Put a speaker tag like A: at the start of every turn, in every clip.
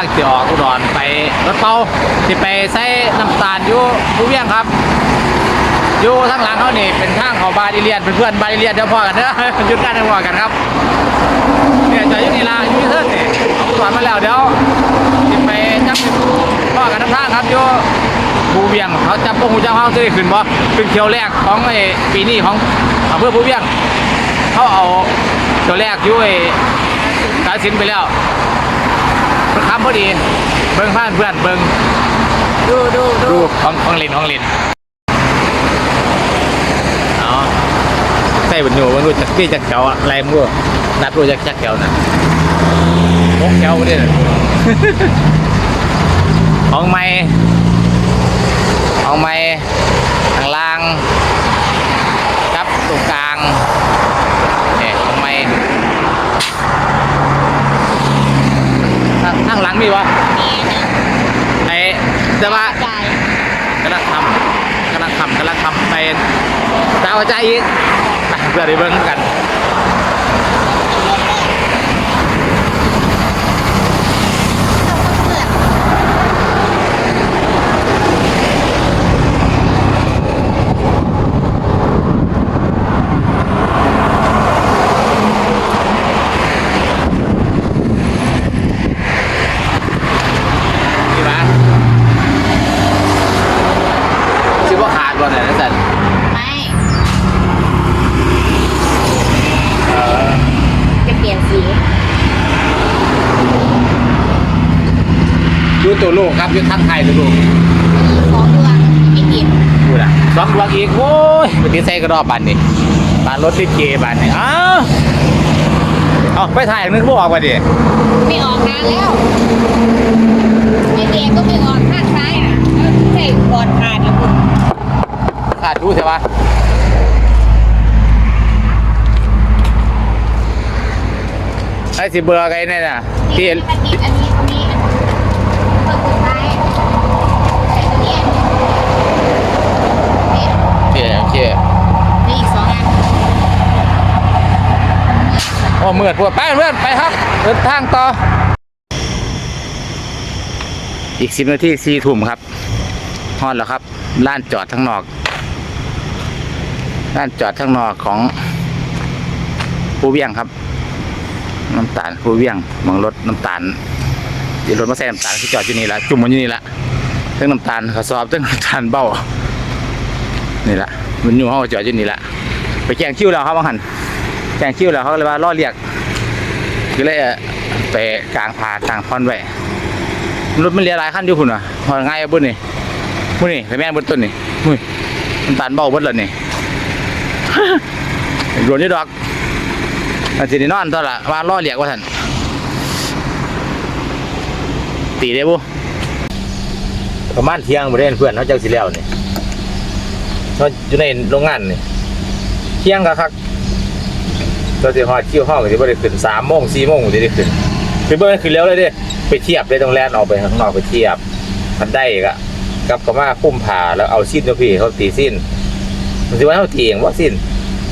A: ักำลังจะออกอุดรไปรถเป้าที่ไปใส่น้ำตาลอยู่ผู้เวียงครับอยู่ทางหลังเขานี่เป็นทางเขาบาดีเลียนเป็นเพื่อนบาดีเลียนเดี๋ยวพอกันเด้อหยุดกันเดี๋ยวพอกันครับเนี่ยจะยู่นี่ละยู่ที่เทิร์นนี่อุดรมาแล้วเดี๋ยวจะไปจับพ่อกันทั้งทางครับอยู่ผู้เวียงเขาจับพวกหูเจ้าเขาจะได้ขึ้นบ่ขึ้นเที่ยวแรกของไอ้ปีนี้ของอำเภอผู้เวียงเขาเอาเที่ยวแรกอยู่ไอ้กาฬสินไปแล้ว เพิ่งคำพอดี เบิ่งผ่านเพื่อนเบิ่ง
B: ดูดูดู
A: รูปของของลินของลินเอาใส่บนอยู่มันรู้จักที่จักแถวอะไรมึงรู้นัดรู้จักจักแถวนะพกแถวนี่ของไม้ของไม้ข้างล่างกับตรงกลางเนี่ยของไม้ข้างข้างหลัง มีวะ
B: นี่นะ
A: ไอ้แต่ว่า กำลังทำกำลังทำกำลังทำไปดาวใจอีกไปเพื่อได้เบิ้งกัน นี่ปะชิว่าขาดบ่เนี่ยนะสัน
B: ไม่
A: เออ
B: จะเปลี่ยนสี
A: ยู ตัวลูกครับยูทักไทายตัวลูก
B: ของดวงไม่ติด
A: พูดอะสองดวงอีก โอ้ยไปติดใส่กระรอบบันนี่บานรถติดเกบันนี่อ้าวเอาไปถ่ายนึกบ่ออกว่าดิ
B: ไม่ออกนานแล้วไม่เบรกก็ไม่ออกข้างซ้ายอะใช่บอดขาดแล้วคุณ
A: ขาดดูใช่ปะไอ้สิเบอร์ไงเนี่ยน่ะที่
B: อันนี้อันนี้อันนี้เพิ่มสุดท้ายใส่ตัวนี้เนี่ย
A: โอเคโอเค
B: นี่อีกสองอัน
A: โอ้เมื่อพวกไปเพื่อนไปครับเดินทางต่อ อีกสิบนาทีสี่ทุ่มครับฮอดแล้วครับล้านจอดทั้งนอกล้านจอดทั้งนอกของผู้เวียงครับ น้ำตาลผู้เวียงหมองรถน้ำตาลที่รถมาใส่น้ำตาลที่จอดอยู่นี่ละจุ่มมันอยู่นี่ละเทั้งน้ำตาลขาสอบเทั้งน้ำตาลเบ้านี่ละมันอยู่ห้องจอดอยู่นี่ละไปแจ้งคิวแล้วครับบางหัน แจ้งคิวแล้วเขาเลยว่าล่อเรียกก็เลยอ่อไปกลางพากลางพอนไว้รถมันเลียหลายคันอยู่คุณอะพอง่ายบุ้นนี่บุ้นนี่ไปแม่นบนต้นนี่มุ้ยมันตานเบาเบิดเลยนี่รวนนี่ดอกอันสิได้นอนตอนละว่าล่อเรียกว่าท่านตีได้บุประมาณเที่ยงบริเวณเพื่อนเขาเจ้าสิแล้วนี่เขาอยู่ในโรงงานนี่เที่ยงก็คัก เราสิฮอดคิวห้องก็สิบ่ได้ขึ้นสามโมงสี่โมงก็สิได้ขึ้นไปเบิ้งขึ้นแล้วเลยเด้ไปเทียบเลยตรงแลนออกไปข้างนอกไปเทียบมันได้อีกอะกับก็มาคุ้มผ่าแล้วเอาสิ้นตัวพี่เขาตีสิ้นมันสิว่าเขาตีเองว่าสิ้น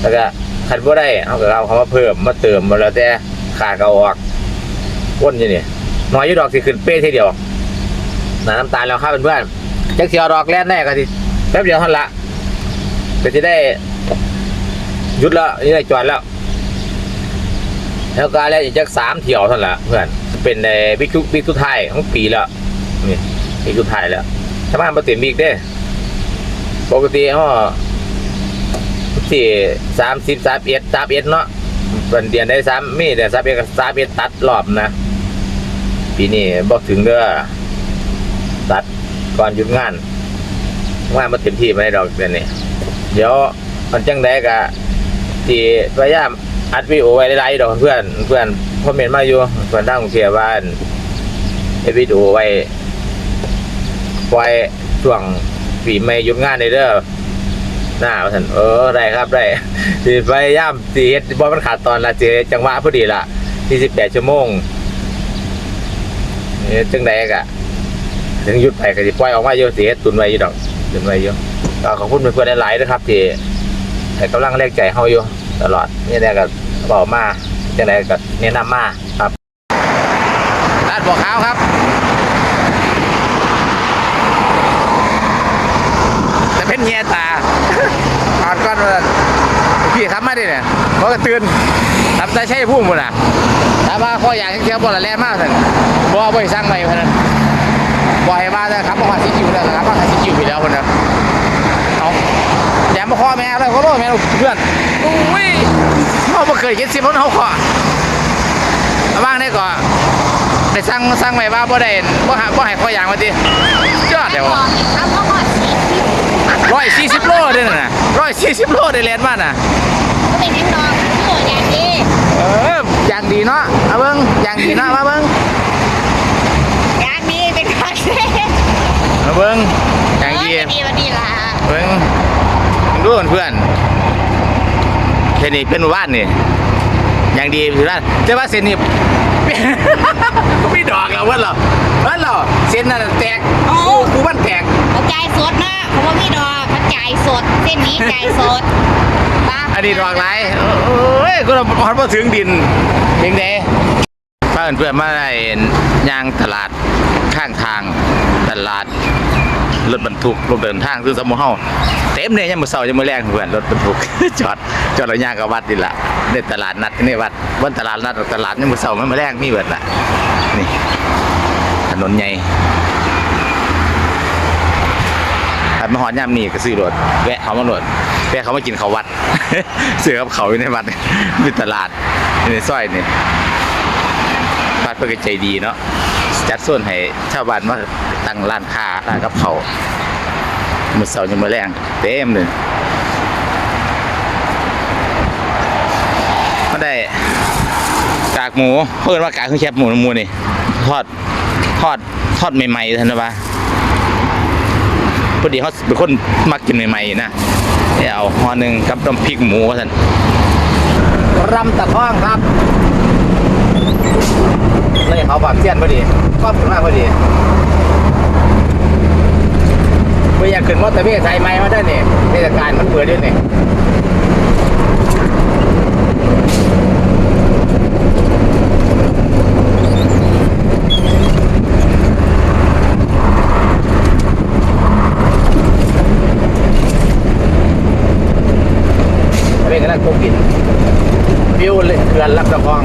A: แล้วก็คันบ่ได้เขาก็เอาเขามาเพิ่มมาเติมมาแล้วแต่ขาดก็เอาออกวนอยู่นี่น้อยอยู่ดอกสิขึ้นเป้ทีเดียวหนาน้ำตาลแล้วครับเพื่อนๆจักเสียดอกแล่นได้ก็สิแป๊บเดียวเท่านั้นละก็จะได้หยุดแล้วนี่ได้จอดแล้ว แล้วก็แล้วอีกจักสามเที่ยวเท่านั้นละเพื่อนเป็นในบิ๊กทุบิ๊กทุไทายของปีแล้วนี่บิ๊กทุไทยแล้วชาวบ้านมาเต็มบิ๊กเด้ปกติเขาที่สามสิบสามเอ็ดสามเอ็ดเนาะเป็นเดือนได้สามมีแต่สามเอ็ดกับสามเอ็ดตัดรอบนะปีนี้บอกถึงเด้อตัดก่อนหยุดงานงานมาเต็มที่ไม่ได้ดอกเดือนนี้เดี๋ยวมันจังได้กะที่พยายาม อัดวิดีโอไว้หลายๆดอกเพื่อนเพื่อนคอมเมนต์มาอยู่เพื่อนตั้งเสียบ้านเฮ็ดวิดีโอไว้ไว้ช่วงปีไม่หยุดงานในเด้อหน้าท่าสันเออได้ครับได้สิพยายามสิเฮ็ดบ่มันขาดตอนละสิเฮ็ดจังหวะพอดีละ48ชั่วโมงเฮ็ดจังไดกะถึงหยุดไปก็สิปล่อยออกมาอยู่สิเฮ็ดตุนไว้อยู่ดอกตุนไว้อยู่ก็ขอบคุณเพื่อนๆหลายๆนะครับที่ให้กำลังแรงใจเฮาอยู่ ตลอดนี่แหละก็บอกมาจังไดก็แนะนำมาครับลาดบ่อขาครับแต่เป็นแง่ตาอ่อนก้อนพี่ทำมาดิเนี่ยเพราะก็ตื่นทำใจใช่พุ่งหมดอะถ้ามว่าข้ออยากเที่ยวบอลละแล่มากสั่บ่เอาไปสร้างใหม่พนันบ่อให้มาแต่ครับมาหาซิจิวแล้ครับมาหาซิจิวไปแล้วคนนะ มาข้อแม่เลยเขาโลดแม่ลูกเพื่อนอุ้ยเขาบ่เคยเห็นสิพ้นเขาขอเอาบ้างได้ก่อนได้สร้างสร้างใหม่ว่าบ่ได้บ่หาบ่ให้ข้อยางมาติยอดเดี๋ยว
B: ทำพ่อหอดสี
A: ร้อยสี่สิบโลเด้อน่ะร้อยสี่สิบโลได้แลนมาน่ะ
B: ก็เป็นนักร้องโหอย่างดี
A: เอออย่างดีเนาะเอาเบิ้งอย่างดีเนาะมาเบิ้ง
B: อย่างดีเป็นการเล่น
A: มาเบิ้งอย่างดี
B: ดีวันดีละ
A: เบิ้ง ดูเพื่อนเส้นนี้เป็นหมู่บ้านนี่อย่างดีคือว่าแต่ว่าเส้นนี้ก็ไม่ดอกแล้ววันเหรอวันเหรอเส้นนั้นแตกกูกูมันแตก
B: เขาจ่ายสดนะเขาบอกมีดอกเขาจ่ายสด เส้นนี้จ่ายสดปะ
A: อันนี้ดอกไรโอ้ยกูเราพอดมาถึงดินเพียงเดป้าเพื่อนๆมาได้ยางตลาดข้างทางตลาด รถบรรทุกรถเดินทางซื้อสมอเฮาเต็มเลยยังมือเสาร์ยังมือแรงเพื่อนรถบรรทุกจอดจอดแล้วย่างกับวัดนี่ละในตลาดนัดนี่วัดวันตลาดนัดตลาดยังมือเสาร์มันมาแรงมีเบิดละนี่ถนนใหญ่ถ้ามาหอดยามนี่ก็ซื้อรถแวะเขามาโหลดแวะเขามากินเขาวัดซื้อกับเขาอยู่ในวัดมีตลาดในซอยนี่วัดเพื่อใจดีเนาะ จัดส่วนให้ชาวบ้านมาตั้งร้านค้าร้านกับเขามือเสาร์ยังมือแรงเต็มเลยมาได้กากหมูเพิ่อนว่ากากคือแคบหมูนมูนี่ทอดทอดทอดใหม่ๆท่านนะปะพอดีเขาเป็นคนมักกินใหม่ๆนะเดี๋ยวห่อหนึ่งกับน้ำพริกหมูท่านรำตะท้องครับเลยเขาแบบเสี้ยนพอดี ครอบขึ้นมาพอดีไม่อยากขึ้นมอเตอร์เวย์สายไหมมาได้เนี่ยเทศกาลมันเปิดด้วยเนี่ยเรื่องนั้นพวกกินวิวเลยเขื่อนลำตะคอง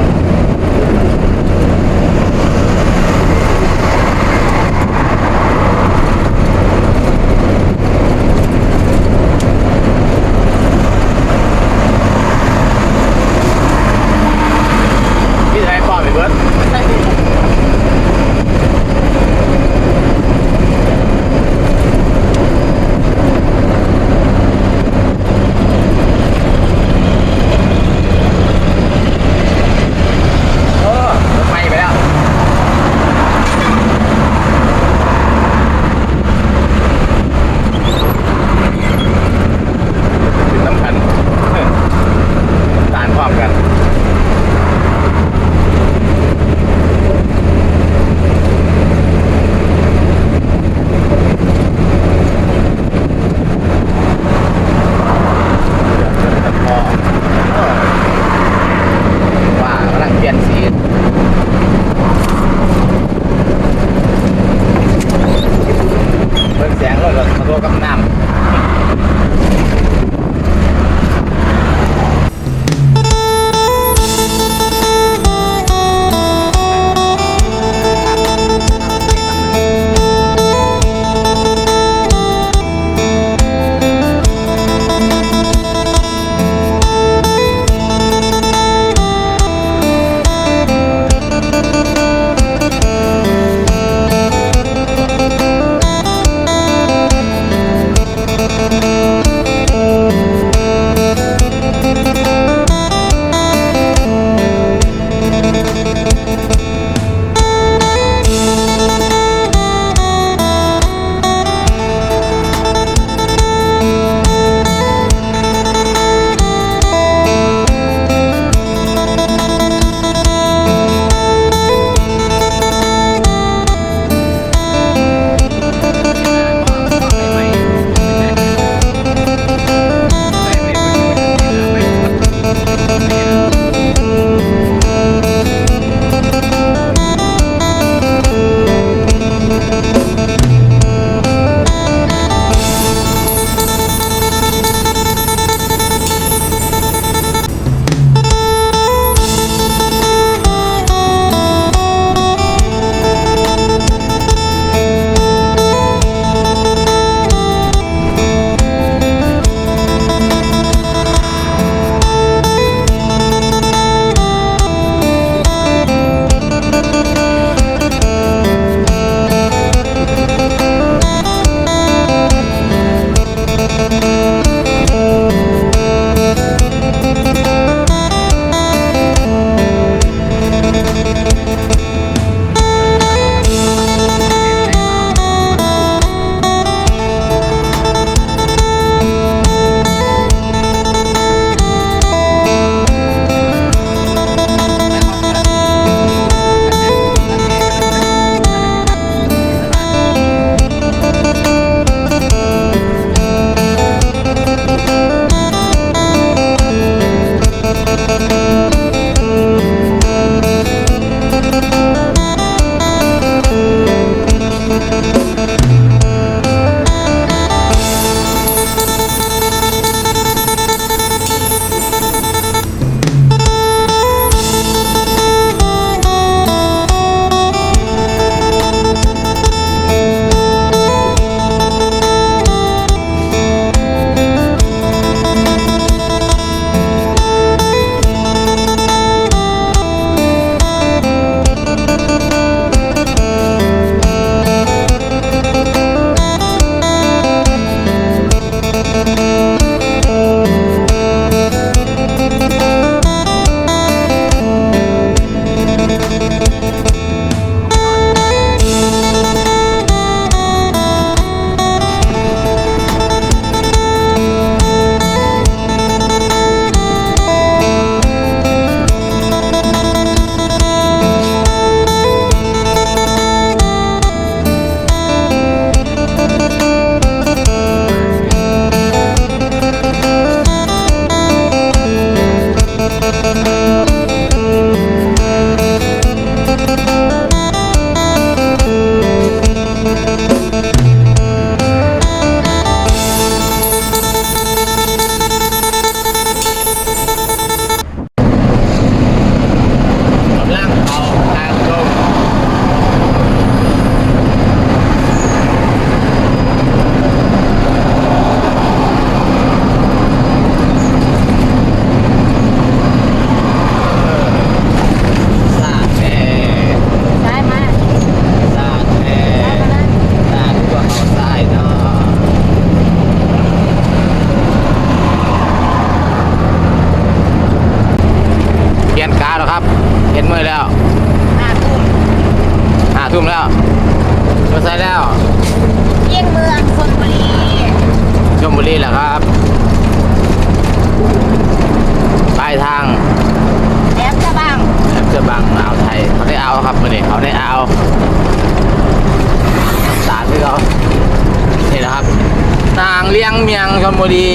B: งเมี
A: ยงชลบุรี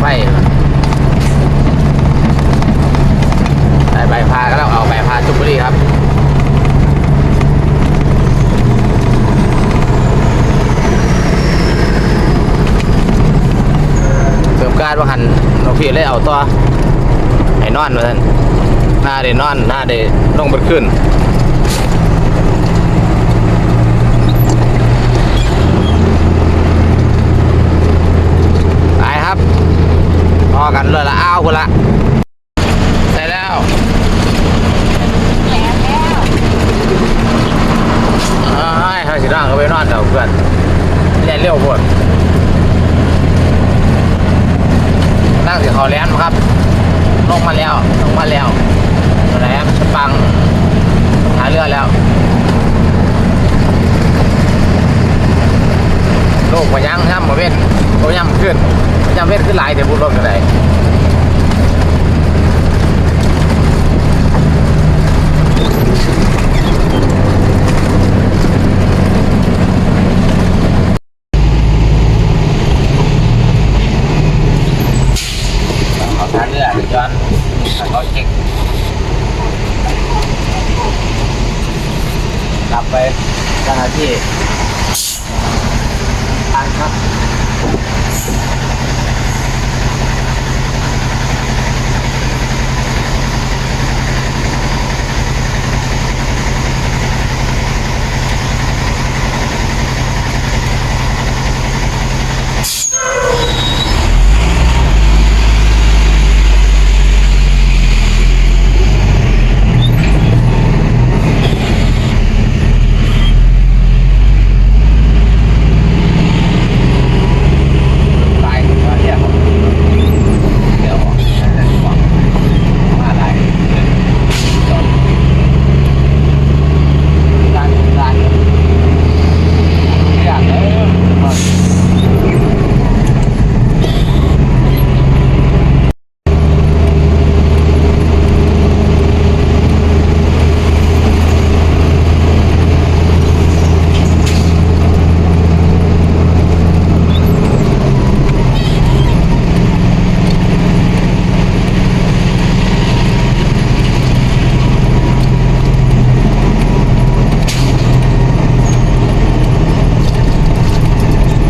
A: ไปไปใบพาก็ต้องเอาใบพาชลบุรีครับเติมการว่าหันน้องพี่เลยเอาตัวให้นอนมาท่านหน้าเดนอนหน้าเดลงบนขึ้นไปครับพอกั นเลยละอ้าวกูละใส่แล้ว
B: แอมแล้ว
A: เอ้ยให้สิร่างเขาไปนอนเถอะเพื่อนเล่นเร็วพวดนั่งสิเขาแลนครับ ลงมาแล้ว ลงมาแล้วตัวไหนครับสปัง หาเรือแล้วลูกมายังย่ำมาเว้นโอ้ย่ำขึ้นย่ำเว้นขึ้นหลายเดี๋ยวบุญรถกันเล ทาเรือเดี๋ยวย้อนเช็คกลับไปเจ้าหน้าที่ทานครับ ตายตัวเรียกเดี๋ยวบอกบอกว่าอะไรจบการการอยากเลย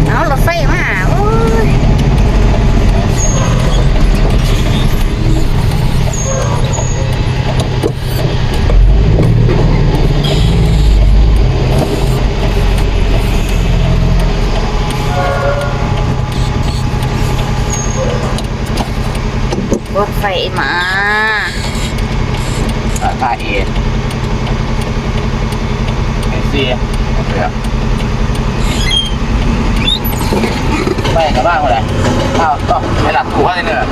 B: เอารถไฟมาโอ้ยรถไฟมา
A: ตาเอเอซีโอเคครับไปกับบ้านเลยข้าวต้องไปหลักถูกให้เนอะ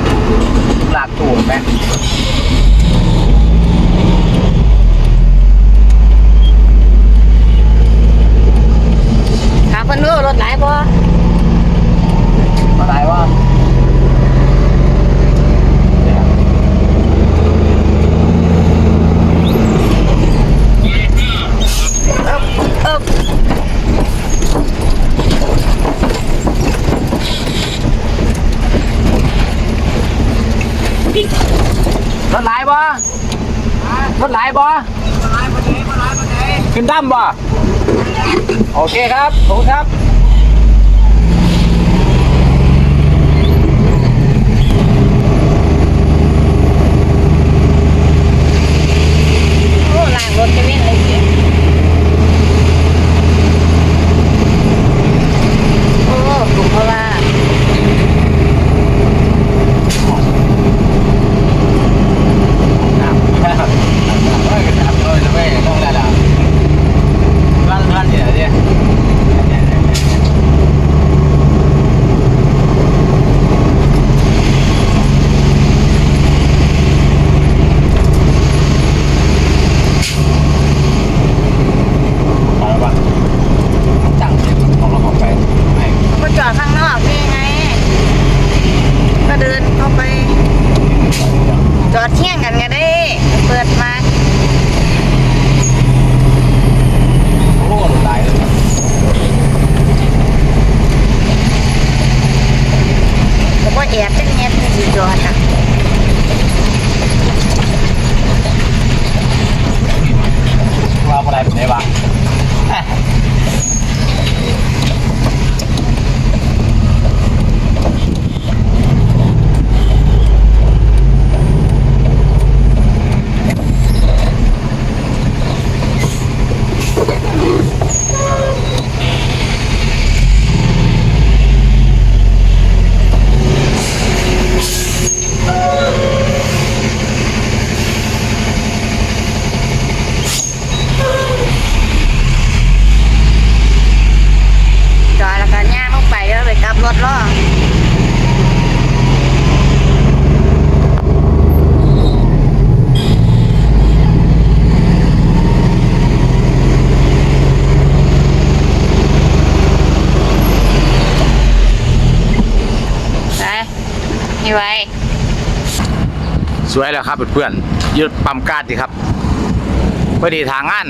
A: หลักถูกไหม
B: ถามเพิ่นดูรถหลายบ่
A: อะไรวะ
B: เออ
A: รถไหลบ่รถไหลบ่ขึ้นตั้มบ่ โอเคครับขอบคุณครับ
B: สว
A: ยแล้วครับเพื่อนๆยืดปั๊มกาดสิครับพอดีทางงาน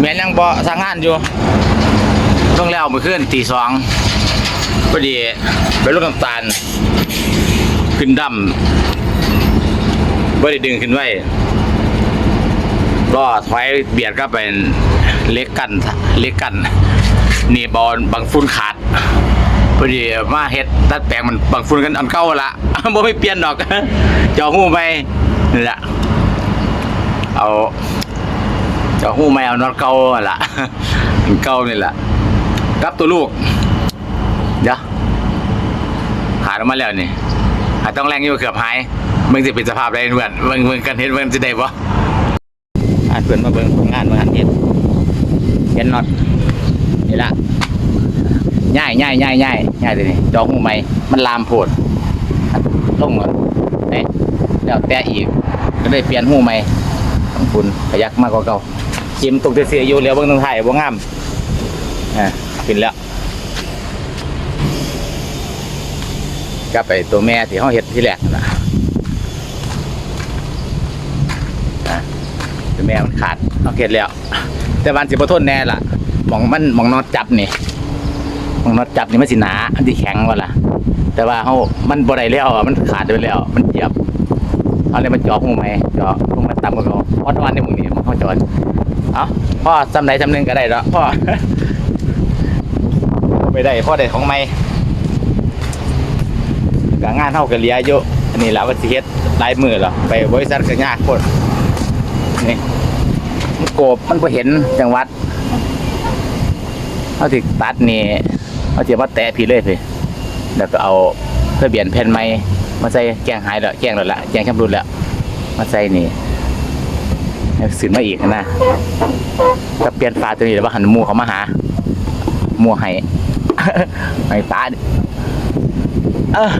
A: แม่นยังบ่ทางงานอยู่ ต้องแล้วเมื่อคืนตีสองพอดีไปรถน้ำตาล ขึ้นดำไม่ได้ดึงขึ้นไว้ก็ถอยเบียดก็เป็นเล็กกันเล็กกันนี่บอลบางฟุ้นขาด พอดีมาเฮ็ดตัดแปลงมันบางฟุ้นกันอันเก่าละบ่ไม่เปลี่ยนดอกจะหูไปนี่ละเอาจะหูไม่เอานอตเก่าหั่นละอันเก่านี่ละกับตัวลูกเดี๋ยวขาดออกมาแล้วนี่หาต้องแรงอยู่เกือบหายมึงจะเป็นสภาพได้เพื่อนมึงมึงกันเฮ็ดมึงจะได้บ่อ่านเพื่อนมาเบิ่งงานมาหันเฮ็ดเห็นน็อตนี่ละ ง่ายง่ายง่ายง่ายง่ายเลยนี่จอหูไหมมันลามโพดลงเหมือนนี่แล้วแต่อีกก็ได้เปลี่ยนหูไหมของคุณขยักมากกว่าเก่าจิ้มตกเสียอยู่แล้วเบิ่งตรงไทยบ่งามอ่าขึ้นแล้วก็ไปตัวแม่ที่เขาเห็ดที่แรกนะตัวแม่มันขาดเขาเห็ดแล้ว แต่วันสิบทนแน่ล่ะมองมันมองนอดจับนี่ หมองนอดจับนี่มันสิหนาอันที่แข็งวะล่ะ แต่ว่าเขามันบ่ได้แล้วมันขาดไปแล้ว มันเจียบเอาเลยมันเจาะหูไหมจาะหูมันต่ำกว่าเขาเพราะตอนนี้มึงนี่มันเข้าจอดเอาพ่อจำไหนจำหนึ่งก็ได้แล้วพ่อไม่ได้พ่อได้ของไม่ก็งานเท่ากับเลียอยู่อันนี้แหละว่าสิเฮ็ดลายมือหรอไปบริษัทก็ยากโคตรนี่มันโกบมันบ่เห็นจังหวัดเขาสิตัดนี่ เขาสิมาแตะพี่เลยพี่แล้วก็เอาทะเบียนแผ่นไม้มาใส่แจงหายแล้วแจงแล้วละแจ้งชำรุดแล้วมาใส่นี่แล้วสืนมาอีกนะก็เปลี่ยนฟ้าตัวนี้แล้วว่าหันมูเขามาหามูให้ให้ตาเออ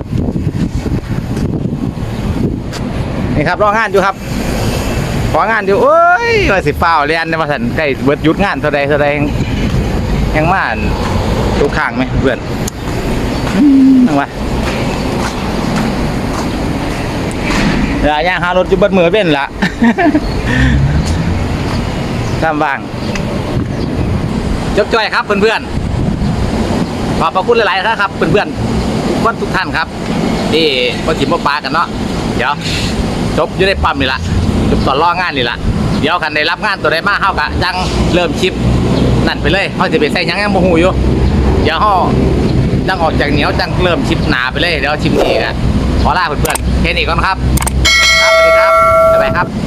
A: นี่ครับรองานอยู่ครับของานอยู่โอ้ยว่าสิฟ้าเรียนในมาสันใกล้เบิดหยุดงานเท่าใดเท่าใดแห่งมาอั่น ทุกข้างไหมเพื่อนนั่งวะเดี๋ยวย่างหารถอยู่เบิดมือเป็นละทำบ้างจบจ้อยครับเพื่อนๆขอบพระคุณหลายๆนะครับเพื่อนๆทุกคนทุกท่านครับที่มาถิ่มมาปลากันเนาะเดี๋ยวจบอยู่ในปั๊มนี่ละจบตอนรองานนี่ละเดี๋ยวกันได้รับงานตัวใดมากเฮากะจังเริ่มชิปนั่นไปเลยเฮาสิไปใส่ยังยังบ่ฮู้อยู่ เดี๋ยวห้อดังออกจากเหนียวจังเริ่มชิมหนาไปเลยเดี๋ยวชิมนี้กะขอลาเพื่อนๆแค่นี้ก่อนครับ ครับสวัสดีครับบ๊ายบายครับ